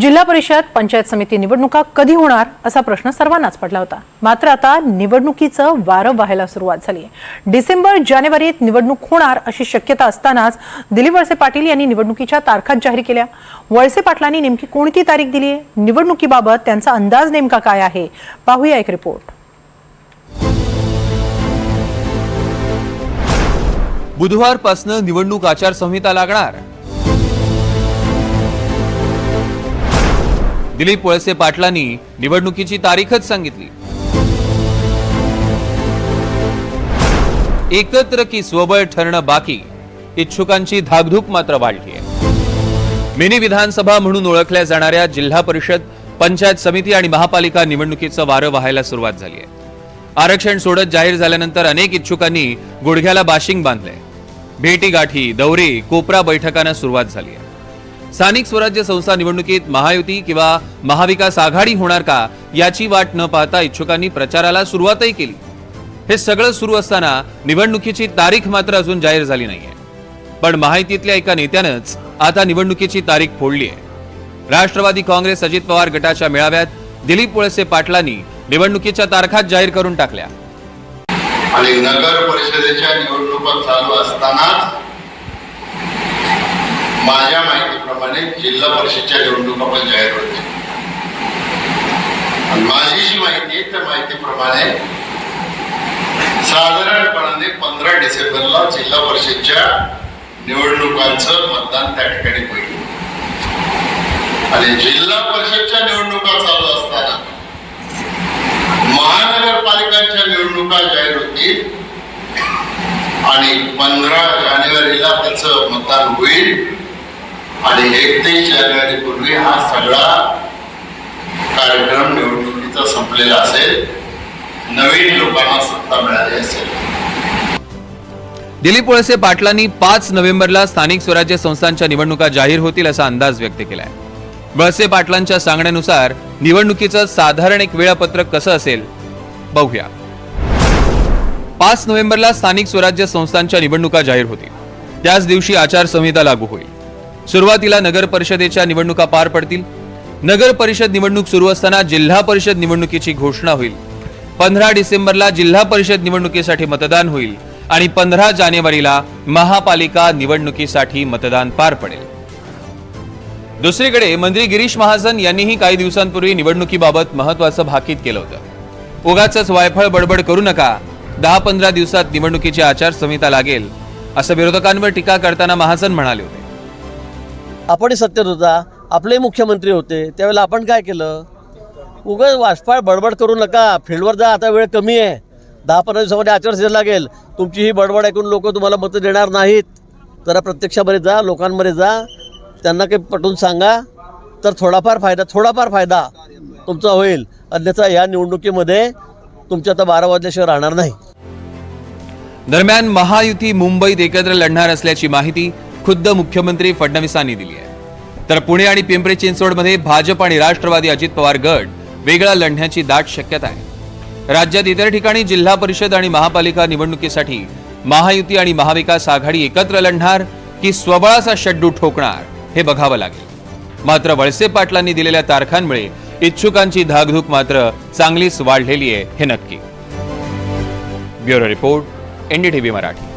जिल्हा परिषद पंचायत समिती निवडणुका कधी होणार असा प्रश्न सर्वांनाच पडला होता. मात्र आता निवडणुकीचं वारं व्हायला सुरुवात झाली आहे डिसेंबर जानेवारीत निवडणूक होणार अशी शक्यता असतानाच दिलीप वळसे पाटील यांनी निवडणुकीच्या तारखाच जाहीर केल्या. वळसे पाटलांनी नेमकी कोणती तारीख दिली आहे निवडणुकीबाबत त्यांचा अंदाज नेमका काय आहे? पाहूया एक रिपोर्ट. बुधवारपासनं निवडणूक आचारसंहिता लागणार. दिलीप वळसे पाटलांनी निवडणुकीची तारीखच सांगितली. एकत्र की स्वबळ ठरणं बाकी इच्छुकांची धाकधूक मात्र वाढली आहे मिनी विधानसभा म्हणून ओळखल्या जाणाऱ्या जिल्हा परिषद पंचायत समिती आणि महापालिका निवडणुकीचं वारं व्हायला सुरुवात झाली आहे आरक्षण सोडत जाहीर झाल्यानंतर अनेक इच्छुकांनी गुडघ्याला बाशिंग बांधले भेटी गाठी दौरे कोपरा बैठकांना सुरुवात झाली आहे स्थानिक स्वराज्य संस्था निवडणुकीत महायुती किंवा महाविकास आघाडी होणार का याची वाट न पाहता इच्छुकांनी प्रचाराला सुरुवातही केली. हे सगळं सुरू असताना निवडणुकीची तारीख मात्र अजून जाहीर झाली नाहीये. पण माहितीतल्या एका नेत्यानंच आता निवडणुकीची तारीख फोडली आहे. राष्ट्रवादी काँग्रेस अजित पवार गटाच्या मेळाव्यात दिलीप वळसे पाटलांनी निवडणुकीच्या तारखा जाहीर करून टाकल्या. आणि नगर परिषदेच्या निवडणुका चालू असताना माझ्या माहितीप्रमाणे जिल्हा परिषदच्या निवडणुका पण जाहीर होते माझी जी माहिती आहे त्या माहितीप्रमाणे साधारणपणाने पंधरा डिसेंबरला जिल्हा परिषदच्या निवडणुकांचं मतदान त्या ठिकाणी होईल. आणि जिल्हा परिषदच्या निवडणुका चालू असताना महानगरपालिकांच्या निवडणुका जाहीर होतील आणि पंधरा जानेवारीला त्याचं मतदान होईल. आणि एकतीस जानेवारी पूर्वी हा सगळा कार्यक्रम निवडणुकीचा संपलेला असेल. नवीन लोकांना सत्ता मिळाली असेल. दिलीप वळसे पाटलांनी पाच नोव्हेंबरला स्थानिक स्वराज्य संस्थांच्या निवडणुका जाहीर होतील असा अंदाज व्यक्त केलाय. वळसे पाटलांच्या सांगण्यानुसार निवडणुकीचं साधारण एक वेळापत्रक कसं असेल? बघूया. पाच नोव्हेंबरला स्थानिक स्वराज्य संस्थांच्या निवडणुका जाहीर होतील. त्याच दिवशी आचारसंहिता लागू होईल. सुरुवातीला नगर परिषदेच्या निवडणुका पार पडतील. नगर परिषद निवडणूक सुरू असताना जिल्हा परिषद निवडणुकीची घोषणा होईल. पंधरा डिसेंबरला जिल्हा परिषद निवडणुकीसाठी मतदान होईल आणि पंधरा जानेवारीला महापालिका निवडणुकीसाठी मतदान पार पडेल. दुसरीकडे मंत्री गिरीश महाजन यांनीही काही दिवसांपूर्वी निवडणुकीबाबत महत्वाचं भाकीत केलं होतं. उगाच वायफळ बडबड करू नका. दहा पंधरा दिवसात निवडणुकीची आचारसंहिता लागेल. असं विरोधकांवर टीका करताना महाजन म्हणाले होते. आपणही सत्तेत होता आपले मुख्यमंत्री होते त्यावेळेला आपण काय केलं? उगाच वासपाळ बडबड करू नका फील्डवर जा आता वेळ कमी आहे. दहा पंधरा दिवसामध्ये आचारसंहिता लागेल. तुमची ही बडबड ऐकून लोक तुम्हाला मतं देणार नाहीत. जरा प्रत्यक्षामध्ये जा लोकांमध्ये जा. त्यांना काही पटवून सांगा. तर थोडाफार फायदा थोडाफार फायदा तुमचा होईल. अन्यथा या निवडणुकीमध्ये तुमच्या आता बारा वाजल्याशिवाय राहणार नाही. दरम्यान महायुती मुंबईत एकत्र लढणार असल्याची माहिती खुद्द मुख्यमंत्री फडणवीसांनी दिली आहे. तर पुणे आणि पिंपरी चिंचवडमध्ये भाजप आणि राष्ट्रवादी अजित पवार गट वेगळा लढण्याची दाट शक्यता आहे. राज्यात इतर ठिकाणी जिल्हा परिषद आणि महापालिका निवडणुकीसाठी महायुती आणि महाविकास आघाडी एकत्र लढणार की स्वबळाचा शड्डू ठोकणार हे बघावं लागेल. मात्र वळसे पाटलांनी दिलेल्या तारखांमुळे इच्छुकांची धाकधूक मात्र चांगलीच वाढलेली आहे हे नक्की. Bureau report NDTV Marathi.